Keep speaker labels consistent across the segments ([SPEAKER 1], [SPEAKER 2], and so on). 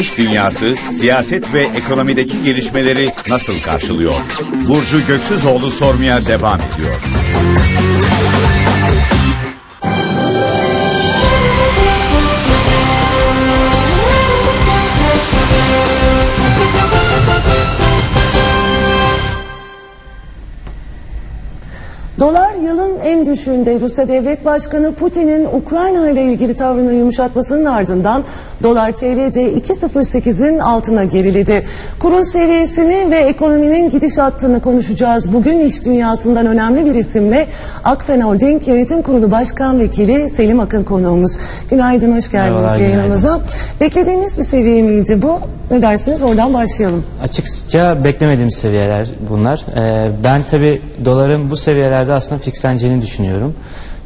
[SPEAKER 1] İş dünyası siyaset ve ekonomideki gelişmeleri nasıl karşılıyor? Burcu Göksüzoğlu sormaya devam ediyor.
[SPEAKER 2] En düşüğünde Rusya Devlet Başkanı Putin'in Ukrayna ile ilgili tavrını yumuşatmasının ardından dolar TL'de 2.08'in altına geriledi. Kurun seviyesini ve ekonominin gidiş hattını konuşacağız. Bugün iş dünyasından önemli bir isimle Akfen Holding Yönetim Kurulu Başkan Vekili Selim Akın konuğumuz. Günaydın, hoş geldiniz
[SPEAKER 3] Merhabalar,
[SPEAKER 2] yayınımıza. Beklediğiniz bir seviye miydi bu? Ne dersiniz? Oradan başlayalım.
[SPEAKER 3] Açıkça beklemediğim seviyeler bunlar. Ee, ben tabi doların bu seviyelerde aslında fixleneceğini düşünüyorum.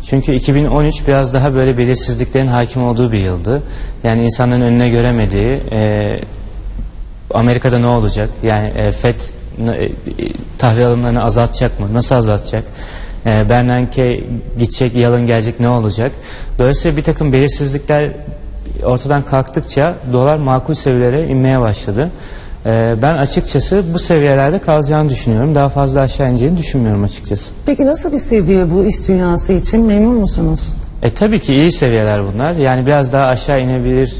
[SPEAKER 3] Çünkü 2013 biraz daha böyle belirsizliklerin hakim olduğu bir yıldı. Yani insanların önüne göremediği e, Amerika'da ne olacak? Yani e, FED e, tahvil alımlarını azaltacak mı? Nasıl azaltacak? E, Bernanke gidecek, yalın gelecek ne olacak? Dolayısıyla bir takım belirsizlikler ortadan kalktıkça dolar makul seviyelere inmeye başladı. Ee, ben açıkçası bu seviyelerde kalacağını düşünüyorum. Daha fazla aşağı ineceğini düşünmüyorum açıkçası.
[SPEAKER 2] Peki nasıl bir seviye bu iş dünyası için? Memnun musunuz?
[SPEAKER 3] E, tabii ki iyi seviyeler bunlar. Yani biraz daha aşağı inebilir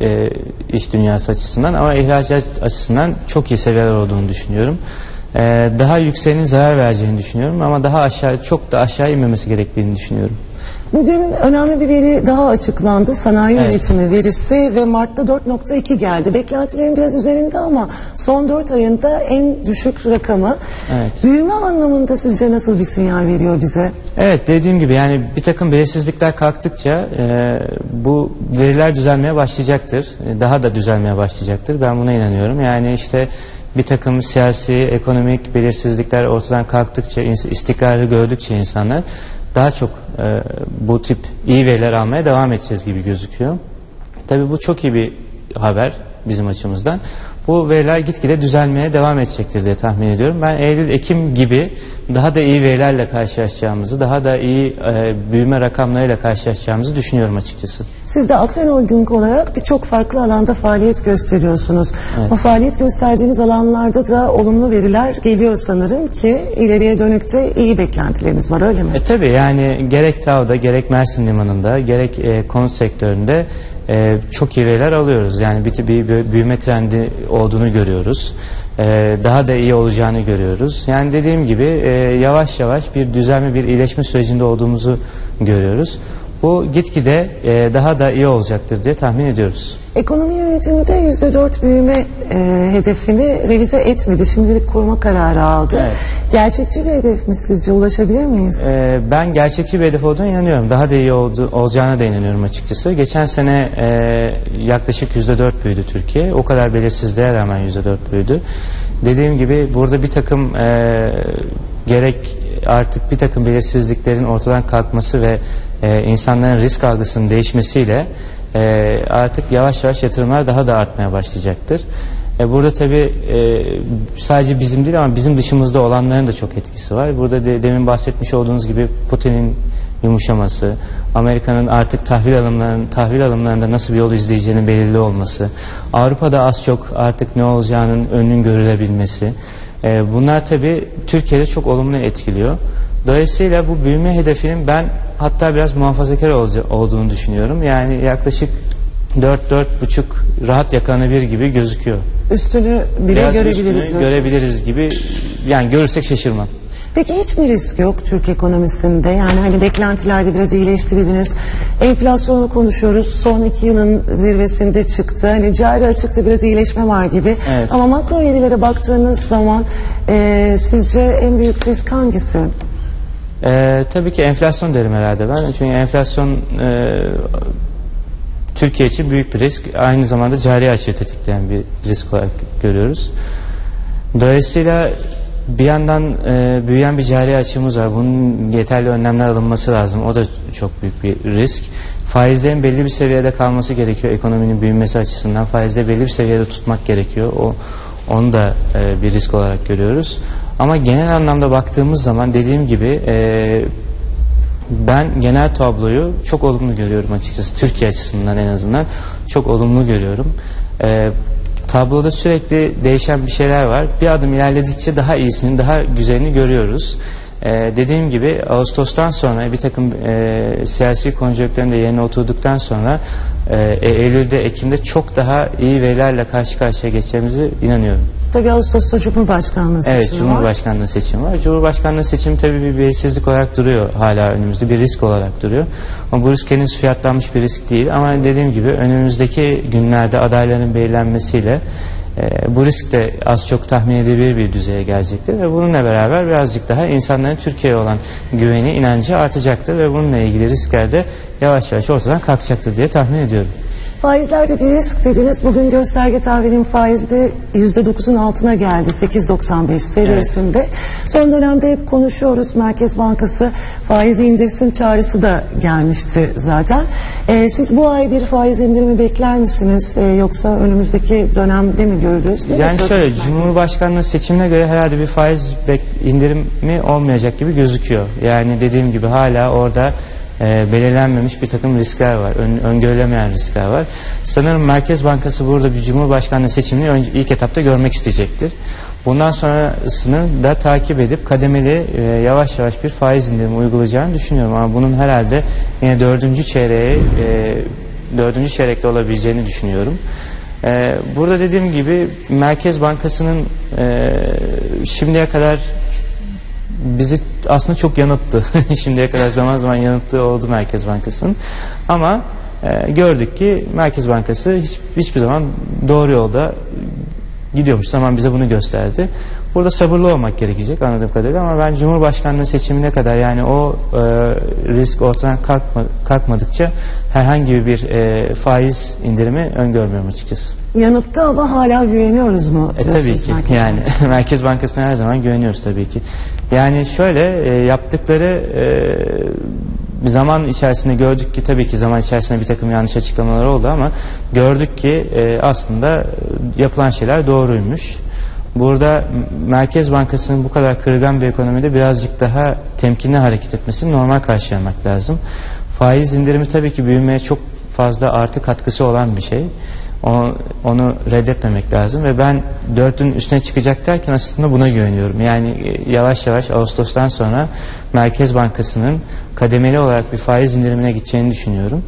[SPEAKER 3] e, iş dünyası açısından ama ihracat açısından çok iyi seviyeler olduğunu düşünüyorum. E, daha yükseğinin zarar vereceğini düşünüyorum ama daha aşağı çok da aşağı inmemesi gerektiğini düşünüyorum.
[SPEAKER 2] Bugün önemli bir veri daha açıklandı. Sanayi
[SPEAKER 3] Evet.
[SPEAKER 2] üretimi verisi ve Mart'ta 4.2 geldi. Beklentilerin biraz üzerinde ama son 4 ayında en düşük rakamı.
[SPEAKER 3] Evet.
[SPEAKER 2] Büyüme anlamında sizce nasıl bir sinyal veriyor bize?
[SPEAKER 3] Evet dediğim gibi yani bir takım belirsizlikler kalktıkça e, bu veriler düzelmeye başlayacaktır. E, daha da düzelmeye başlayacaktır. Ben buna inanıyorum. Yani işte bir takım siyasi, ekonomik belirsizlikler ortadan kalktıkça, istikrarı gördükçe insanlar daha çok e, bu tip iyi veriler almaya devam edeceğiz gibi gözüküyor. Tabii bu çok iyi bir haber bizim açımızdan. Bu veriler gitgide düzelmeye devam edecektir diye tahmin ediyorum. Ben Eylül, Ekim gibi daha da iyi verilerle karşılaşacağımızı, daha da iyi e, büyüme rakamlarıyla karşılaşacağımızı düşünüyorum açıkçası.
[SPEAKER 2] Siz de Akfen Holding olarak birçok farklı alanda faaliyet gösteriyorsunuz. O faaliyet gösterdiğiniz alanlarda da olumlu veriler geliyor sanırım ki ileriye dönük de iyi beklentileriniz var öyle mi?
[SPEAKER 3] E tabi yani gerek TAV'da gerek Mersin Limanı'nda gerek e, konut sektöründe e, çok iyi veriler alıyoruz. Yani bir, bir, bir büyüme trendi olduğunu görüyoruz. E, daha da iyi olacağını görüyoruz. Yani dediğim gibi e, yavaş yavaş bir düzelme bir iyileşme sürecinde olduğumuzu görüyoruz. Bu gitgide e, daha da iyi olacaktır diye tahmin ediyoruz.
[SPEAKER 2] Ekonomi yönetimi de %4 büyüme e, hedefini revize etmedi. Şimdilik kurma kararı aldı.
[SPEAKER 3] Evet.
[SPEAKER 2] Gerçekçi bir hedef mi sizce? Ulaşabilir miyiz?
[SPEAKER 3] Ee, ben gerçekçi bir hedef olduğuna inanıyorum. Daha da iyi oldu, olacağına da inanıyorum açıkçası. Geçen sene e, yaklaşık %4 büyüdü Türkiye. O kadar belirsizliğe rağmen %4 büyüdü. Dediğim gibi burada bir takım e, gerek artık bir takım belirsizliklerin ortadan kalkması ve e, insanların risk algısının değişmesiyle e, artık yavaş yavaş yatırımlar daha da artmaya başlayacaktır. E, burada tabii e, sadece bizim değil ama bizim dışımızda olanların da çok etkisi var. Burada de, demin bahsetmiş olduğunuz gibi Putin'in yumuşaması, Amerika'nın artık tahvil alımlarının tahvil alımlarında nasıl bir yol izleyeceğinin belirli olması, Avrupa'da az çok artık ne olacağının önünün görülebilmesi. E, bunlar tabii Türkiye'de çok olumlu etkiliyor. Dolayısıyla bu büyüme hedefinin ben hatta biraz muhafazakar olduğunu düşünüyorum. Yani yaklaşık 4-4,5 rahat yakalanabilir gibi gözüküyor.
[SPEAKER 2] Üstünü bile
[SPEAKER 3] Biraz
[SPEAKER 2] görebiliriz.
[SPEAKER 3] üstünü
[SPEAKER 2] diyorsunuz.
[SPEAKER 3] görebiliriz gibi yani görürsek şaşırmam.
[SPEAKER 2] Peki hiç mi risk yok Türk ekonomisinde? Yani hani beklentilerde biraz iyileşti dediniz. Enflasyonu konuşuyoruz. Son iki yılın zirvesinde çıktı. Hani cari açıkta biraz iyileşme var gibi.
[SPEAKER 3] Evet.
[SPEAKER 2] Ama makro verilere baktığınız zaman e, sizce en büyük risk hangisi?
[SPEAKER 3] Ee, tabii ki enflasyon derim herhalde ben. Çünkü enflasyon e, Türkiye için büyük bir risk. Aynı zamanda cari açığı tetikleyen bir risk olarak görüyoruz. Dolayısıyla bir yandan e, büyüyen bir cari açığımız var. Bunun yeterli önlemler alınması lazım. O da çok büyük bir risk. Faizlerin belli bir seviyede kalması gerekiyor. Ekonominin büyümesi açısından faizleri belli bir seviyede tutmak gerekiyor. O onu da e, bir risk olarak görüyoruz. Ama genel anlamda baktığımız zaman dediğim gibi e, ben genel tabloyu çok olumlu görüyorum açıkçası. Türkiye açısından en azından çok olumlu görüyorum. E, tabloda sürekli değişen bir şeyler var. Bir adım ilerledikçe daha iyisini, daha güzelini görüyoruz. Ee, dediğim gibi Ağustos'tan sonra bir takım e, siyasi konjonktürün yerine oturduktan sonra e, Eylül'de, Ekim'de çok daha iyi verilerle karşı karşıya geçeceğimize inanıyorum.
[SPEAKER 2] Tabii Ağustos'ta Cumhurbaşkanlığı seçimi
[SPEAKER 3] Evet,
[SPEAKER 2] var.
[SPEAKER 3] Cumhurbaşkanlığı seçimi var. Cumhurbaşkanlığı seçimi tabii bir belirsizlik olarak duruyor hala önümüzde, bir risk olarak duruyor. Ama bu risk henüz fiyatlanmış bir risk değil. Ama dediğim gibi önümüzdeki günlerde adayların belirlenmesiyle e, bu risk de az çok tahmin edilebilir bir düzeye gelecektir ve bununla beraber birazcık daha insanların Türkiye'ye olan güveni, inancı artacaktır ve bununla ilgili riskler de yavaş yavaş ortadan kalkacaktır diye tahmin ediyorum.
[SPEAKER 2] Faizlerde bir risk dediniz. Bugün gösterge tahvilin faizi de %9'un altına geldi. 8.95 seviyesinde. Son dönemde hep konuşuyoruz. Merkez Bankası faizi indirsin çağrısı da gelmişti zaten. Ee, siz bu ay bir faiz indirimi bekler misiniz? Ee, yoksa önümüzdeki dönemde mi görürüz? Ne
[SPEAKER 3] Yani şöyle Cumhurbaşkanlığı seçimine göre herhalde bir faiz indirimi olmayacak gibi gözüküyor. Yani dediğim gibi hala orada e, belirlenmemiş bir takım riskler var. Ön, öngörülemeyen riskler var. Sanırım Merkez Bankası burada bir Cumhurbaşkanlığı seçimini önce, ilk etapta görmek isteyecektir. Bundan sonrasını da takip edip kademeli e, yavaş yavaş bir faiz indirimi uygulayacağını düşünüyorum. Ama bunun herhalde yine dördüncü çeyreğe e, dördüncü çeyrekte olabileceğini düşünüyorum. Ee, burada dediğim gibi Merkez Bankası'nın e, şimdiye kadar bizi aslında çok yanılttı. şimdiye kadar zaman zaman yanılttığı oldu Merkez Bankası'nın. Ama e, gördük ki Merkez Bankası hiç, hiçbir zaman doğru yolda gidiyormuş. Zaman bize bunu gösterdi. Burada sabırlı olmak gerekecek anladığım kadarıyla ama ben Cumhurbaşkanlığı seçimine kadar yani o e, risk ortadan kalkma, kalkmadıkça herhangi bir e, faiz indirimi öngörmüyorum açıkçası.
[SPEAKER 2] Yanılttı ama hala güveniyoruz mu?
[SPEAKER 3] E tabii ki
[SPEAKER 2] Merkez
[SPEAKER 3] yani
[SPEAKER 2] Bankası?
[SPEAKER 3] Merkez Bankası'na her zaman güveniyoruz tabii ki. Yani şöyle e, yaptıkları e, zaman içerisinde gördük ki tabii ki zaman içerisinde bir takım yanlış açıklamalar oldu ama gördük ki e, aslında yapılan şeyler doğruymuş. Burada Merkez Bankası'nın bu kadar kırılgan bir ekonomide birazcık daha temkinli hareket etmesini normal karşılamak lazım. Faiz indirimi tabii ki büyümeye çok fazla artı katkısı olan bir şey. Onu, onu reddetmemek lazım ve ben dörtün üstüne çıkacak derken aslında buna güveniyorum. Yani e, yavaş yavaş Ağustos'tan sonra Merkez Bankası'nın kademeli olarak bir faiz indirimine gideceğini düşünüyorum.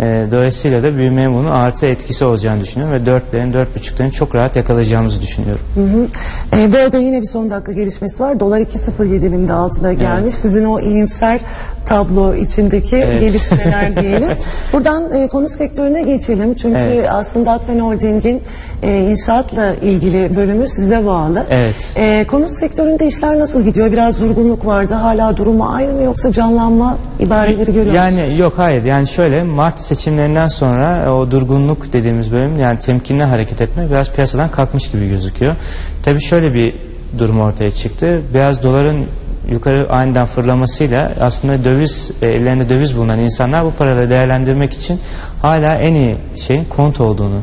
[SPEAKER 3] E, dolayısıyla da büyümeye bunun artı etkisi olacağını düşünüyorum ve dörtlerin, dört buçukların çok rahat yakalayacağımızı düşünüyorum.
[SPEAKER 2] Hı hı. Ee, bu arada yine bir son dakika gelişmesi var. Dolar 2.07'nin de altına gelmiş. Sizin o iyimser tablo içindeki
[SPEAKER 3] Evet.
[SPEAKER 2] gelişmeler diyelim. Buradan e, konut sektörüne geçelim. Çünkü
[SPEAKER 3] Evet.
[SPEAKER 2] aslında Akfen Holding'in e, inşaatla ilgili bölümü size bağlı.
[SPEAKER 3] Evet.
[SPEAKER 2] E, konut sektöründe işler nasıl gidiyor? Biraz durgunluk vardı. Hala durumu aynı mı yoksa canlanma ibareleri görüyor musunuz?
[SPEAKER 3] Yani yok hayır yani şöyle Mart seçimlerinden sonra e, o durgunluk dediğimiz bölüm yani temkinli hareket etme biraz piyasadan kalkmış gibi gözüküyor. Tabii şöyle bir durum ortaya çıktı. Biraz doların yukarı aniden fırlamasıyla aslında döviz e, ellerinde döviz bulunan insanlar bu paraları değerlendirmek için hala en iyi şeyin kont olduğunu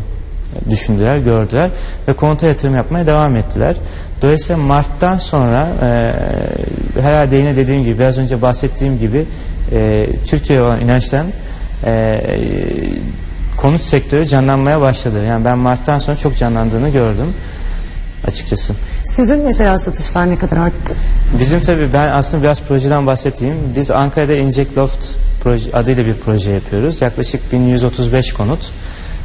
[SPEAKER 3] düşündüler, gördüler ve konta yatırım yapmaya devam ettiler. Dolayısıyla Mart'tan sonra e, herhalde yine dediğim gibi biraz önce bahsettiğim gibi e, Türkiye'ye olan inançtan e, konut sektörü canlanmaya başladı. Yani ben Mart'tan sonra çok canlandığını gördüm açıkçası.
[SPEAKER 2] Sizin mesela satışlar ne kadar arttı?
[SPEAKER 3] Bizim tabii ben aslında biraz projeden bahsedeyim. Biz Ankara'da Inject Loft proje, adıyla bir proje yapıyoruz. Yaklaşık 1135 konut.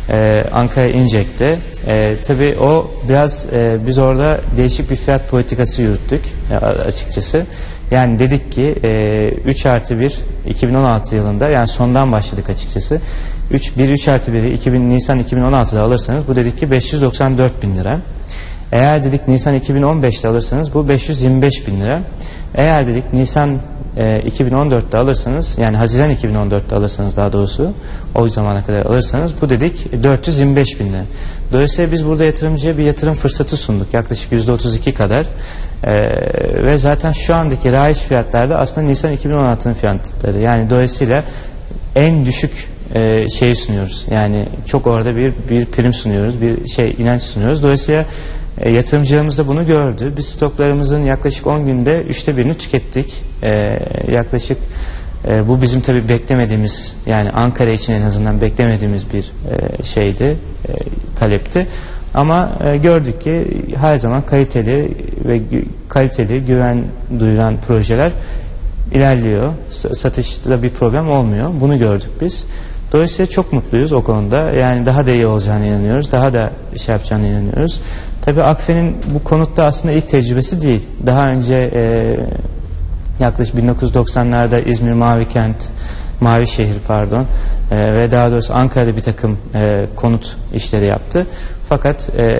[SPEAKER 3] Ee, Ankara Inject'te. Ee, tabii o biraz e, biz orada değişik bir fiyat politikası yürüttük e, açıkçası. Yani dedik ki e, 3 artı 1 2016 yılında yani sondan başladık açıkçası. 3, 1 3 artı 1'i 2000, Nisan 2016'da alırsanız bu dedik ki 594 bin lira. Eğer dedik Nisan 2015'te alırsanız bu 525 bin lira. Eğer dedik Nisan e, 2014'te alırsanız yani Haziran 2014'te alırsanız daha doğrusu o zamana kadar alırsanız bu dedik 425 bin lira. Dolayısıyla biz burada yatırımcıya bir yatırım fırsatı sunduk yaklaşık %32 kadar. E, ve zaten şu andaki raiç fiyatlarda aslında Nisan 2016'nın fiyatları. Yani dolayısıyla en düşük e, şeyi sunuyoruz. Yani çok orada bir bir prim sunuyoruz, bir şey inanç sunuyoruz. Dolayısıyla e, yatırımcılarımız da bunu gördü. Biz stoklarımızın yaklaşık 10 günde üçte birini tükettik. E, yaklaşık e, bu bizim tabii beklemediğimiz yani Ankara için en azından beklemediğimiz bir e, şeydi, e, talepti. Ama e, gördük ki her zaman kaliteli ve kaliteli güven duyuran projeler ilerliyor. S- Satışta bir problem olmuyor. Bunu gördük biz. Dolayısıyla çok mutluyuz o konuda. Yani daha da iyi olacağına inanıyoruz. Daha da şey yapacağına inanıyoruz. Tabii Akfen'in bu konutta aslında ilk tecrübesi değil. Daha önce e, yaklaşık 1990'larda İzmir Mavi Kent, Mavi Şehir pardon e, ve daha doğrusu Ankara'da bir takım e, konut işleri yaptı. Fakat e,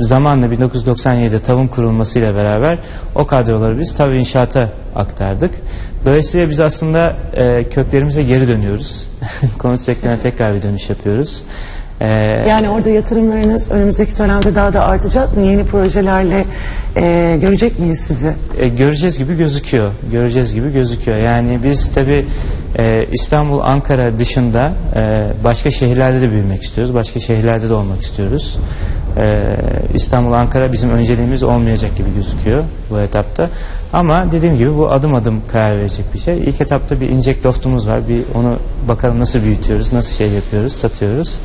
[SPEAKER 3] zamanla 1997'de TAV'ın kurulmasıyla beraber o kadroları biz TAV inşaata aktardık. Dolayısıyla biz aslında e, köklerimize geri dönüyoruz. konut sektörüne tekrar bir dönüş yapıyoruz. E,
[SPEAKER 2] Yani orada yatırımlarınız önümüzdeki dönemde daha da artacak mı? Yeni projelerle e, görecek miyiz sizi?
[SPEAKER 3] E, göreceğiz gibi gözüküyor. Göreceğiz gibi gözüküyor. Yani biz tabi İstanbul, Ankara dışında e, başka şehirlerde de büyümek istiyoruz. Başka şehirlerde de olmak istiyoruz. E, İstanbul, Ankara bizim önceliğimiz olmayacak gibi gözüküyor bu etapta. Ama dediğim gibi bu adım adım karar verecek bir şey. İlk etapta bir inject loftumuz var. Bir onu bakalım nasıl büyütüyoruz, nasıl şey yapıyoruz, satıyoruz.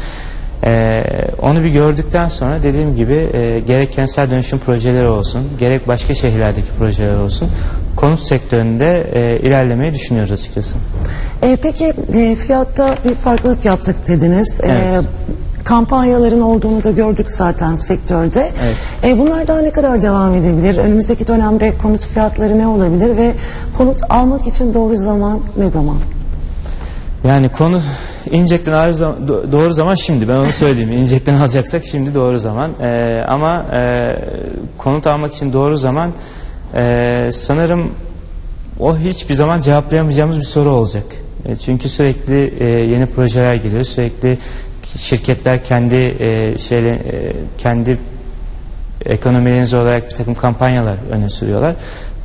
[SPEAKER 3] Ee, onu bir gördükten sonra dediğim gibi e, gerek kentsel dönüşüm projeleri olsun, gerek başka şehirlerdeki projeler olsun, konut sektöründe e, ilerlemeyi düşünüyoruz açıkçası.
[SPEAKER 2] E, peki e, fiyatta bir farklılık yaptık dediniz. E,
[SPEAKER 3] Evet.
[SPEAKER 2] kampanyaların olduğunu da gördük zaten sektörde.
[SPEAKER 3] Evet.
[SPEAKER 2] E, bunlar daha ne kadar devam edebilir? Önümüzdeki dönemde konut fiyatları ne olabilir ve konut almak için doğru zaman ne zaman?
[SPEAKER 3] Yani konu injekten ağır zam- do- doğru zaman şimdi ben onu söyleyeyim. İnjekten alacaksak şimdi doğru zaman. Ee, ama e, konut almak için doğru zaman e, sanırım o hiçbir zaman cevaplayamayacağımız bir soru olacak. E, çünkü sürekli e, yeni projeler geliyor. Sürekli şirketler kendi e, şeyle e, kendi ekonomileriniz olarak bir takım kampanyalar öne sürüyorlar.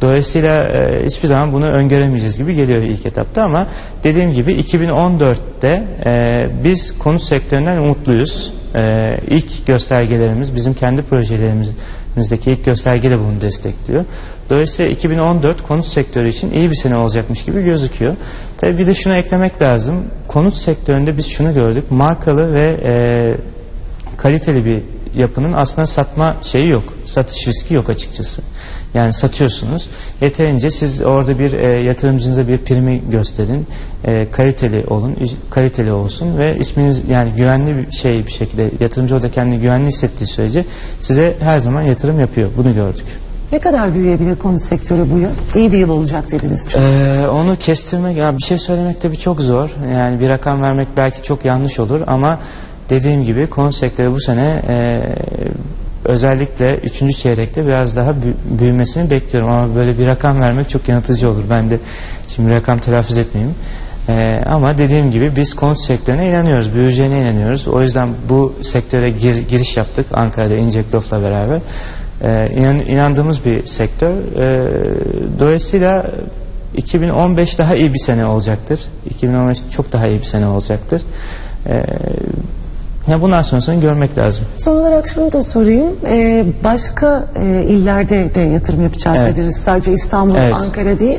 [SPEAKER 3] Dolayısıyla e, hiçbir zaman bunu öngöremeyeceğiz gibi geliyor ilk etapta ama dediğim gibi 2014'te e, biz konut sektöründen umutluyuz. E, ilk göstergelerimiz bizim kendi projelerimizdeki ilk gösterge de bunu destekliyor. Dolayısıyla 2014 konut sektörü için iyi bir sene olacakmış gibi gözüküyor. Tabii bir de şunu eklemek lazım. Konut sektöründe biz şunu gördük. Markalı ve e, kaliteli bir yapının aslında satma şeyi yok. Satış riski yok açıkçası. Yani satıyorsunuz. Yeterince siz orada bir e, yatırımcınıza bir primi gösterin. E, kaliteli olun, kaliteli olsun ve isminiz yani güvenli bir şey bir şekilde yatırımcı orada kendini güvenli hissettiği sürece size her zaman yatırım yapıyor. Bunu gördük.
[SPEAKER 2] Ne kadar büyüyebilir konut sektörü bu yıl? İyi bir yıl olacak dediniz çünkü.
[SPEAKER 3] Ee, onu kestirmek, yani bir şey söylemek tabii çok zor. Yani bir rakam vermek belki çok yanlış olur ama dediğim gibi konut sektörü bu sene e, özellikle 3. çeyrekte biraz daha bü- büyümesini bekliyorum ama böyle bir rakam vermek çok yanıltıcı olur. Ben de şimdi rakam telaffuz etmeyeyim. Ee, ama dediğim gibi biz konut sektörüne inanıyoruz, büyüyeceğine inanıyoruz. O yüzden bu sektöre gir- giriş yaptık Ankara'da Injectof'la beraber. Ee, inan- inandığımız bir sektör. Ee, dolayısıyla 2015 daha iyi bir sene olacaktır. 2015 çok daha iyi bir sene olacaktır. Ee, ya bundan sonrasını görmek lazım.
[SPEAKER 2] Son olarak şunu da sorayım. Ee, başka e, illerde de yatırım yapacağız
[SPEAKER 3] Evet.
[SPEAKER 2] dediniz. Sadece İstanbul,
[SPEAKER 3] Evet.
[SPEAKER 2] Ankara değil.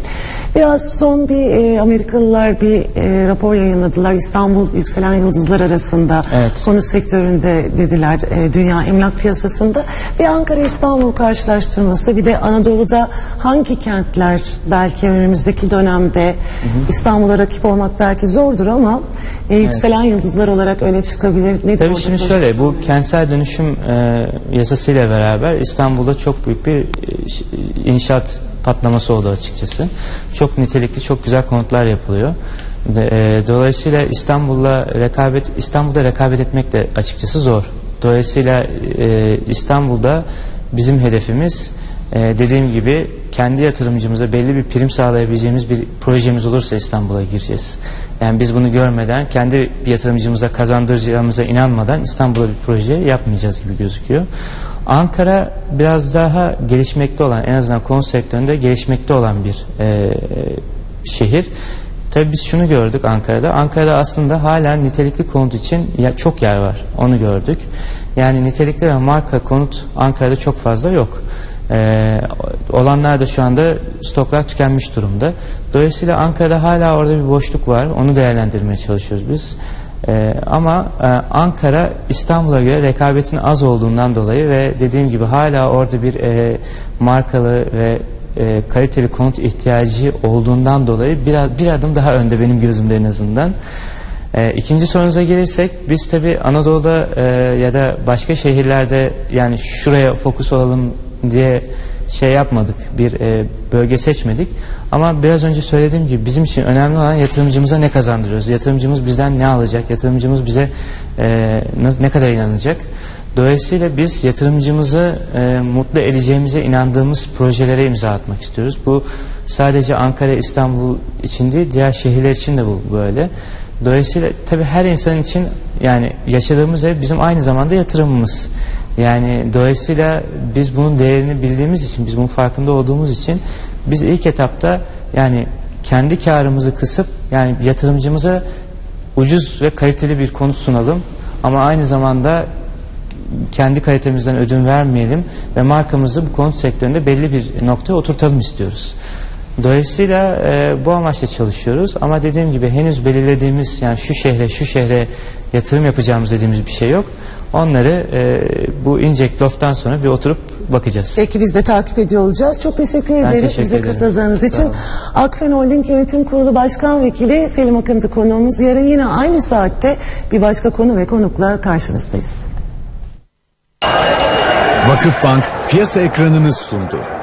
[SPEAKER 2] Biraz son bir e, Amerikalılar bir e, rapor yayınladılar. İstanbul yükselen yıldızlar arasında
[SPEAKER 3] Evet.
[SPEAKER 2] konut sektöründe dediler e, dünya emlak piyasasında. Bir Ankara İstanbul karşılaştırması bir de Anadolu'da hangi kentler belki önümüzdeki dönemde İstanbul'a rakip olmak belki zordur ama e, yükselen yıldızlar olarak öne çıkabilir. Nedir
[SPEAKER 3] Tabii
[SPEAKER 2] orada
[SPEAKER 3] şimdi şöyle bu kentsel dönüşüm e, yasasıyla beraber İstanbul'da çok büyük bir e, inşaat patlaması oldu açıkçası. Çok nitelikli, çok güzel konutlar yapılıyor. E, dolayısıyla İstanbul'la rekabet İstanbul'da rekabet etmek de açıkçası zor. Dolayısıyla e, İstanbul'da bizim hedefimiz e, dediğim gibi kendi yatırımcımıza belli bir prim sağlayabileceğimiz bir projemiz olursa İstanbul'a gireceğiz. Yani biz bunu görmeden kendi yatırımcımıza kazandıracağımıza inanmadan İstanbul'a bir proje yapmayacağız gibi gözüküyor. Ankara biraz daha gelişmekte olan en azından konut sektöründe gelişmekte olan bir e, şehir. Tabii biz şunu gördük Ankara'da. Ankara'da aslında hala nitelikli konut için çok yer var. Onu gördük. Yani nitelikli ve marka konut Ankara'da çok fazla yok. Ee, olanlar da şu anda stoklar tükenmiş durumda. Dolayısıyla Ankara'da hala orada bir boşluk var. Onu değerlendirmeye çalışıyoruz biz. E, ama e, Ankara İstanbul'a göre rekabetin az olduğundan dolayı ve dediğim gibi hala orada bir e, markalı ve e, kaliteli konut ihtiyacı olduğundan dolayı bir, bir adım daha önde benim gözümde en azından. E, ikinci sorunuza gelirsek biz tabi Anadolu'da e, ya da başka şehirlerde yani şuraya fokus olalım diye şey yapmadık bir e, bölge seçmedik. Ama biraz önce söylediğim gibi bizim için önemli olan yatırımcımıza ne kazandırıyoruz? Yatırımcımız bizden ne alacak? Yatırımcımız bize e, ne kadar inanacak? Dolayısıyla biz yatırımcımızı e, mutlu edeceğimize inandığımız projelere imza atmak istiyoruz. Bu sadece Ankara İstanbul için değil diğer şehirler için de bu böyle. Dolayısıyla tabi her insan için yani yaşadığımız ev bizim aynı zamanda yatırımımız yani dolayısıyla biz bunun değerini bildiğimiz için, biz bunun farkında olduğumuz için biz ilk etapta yani kendi karımızı kısıp yani yatırımcımıza ucuz ve kaliteli bir konut sunalım ama aynı zamanda kendi kalitemizden ödün vermeyelim ve markamızı bu konut sektöründe belli bir noktaya oturtalım istiyoruz. Dolayısıyla e, bu amaçla çalışıyoruz ama dediğim gibi henüz belirlediğimiz yani şu şehre şu şehre yatırım yapacağımız dediğimiz bir şey yok. Onları e, bu Incek Loft'tan sonra bir oturup bakacağız.
[SPEAKER 2] Peki biz de takip ediyor olacağız. Çok teşekkür ederiz
[SPEAKER 3] teşekkür
[SPEAKER 2] bize
[SPEAKER 3] ederim.
[SPEAKER 2] katıldığınız için. Akfen Holding Yönetim Kurulu Başkan Vekili Selim Akıntı konuğumuz. Yarın yine aynı saatte bir başka konu ve konukla karşınızdayız.
[SPEAKER 4] Vakıfbank piyasa ekranını sundu.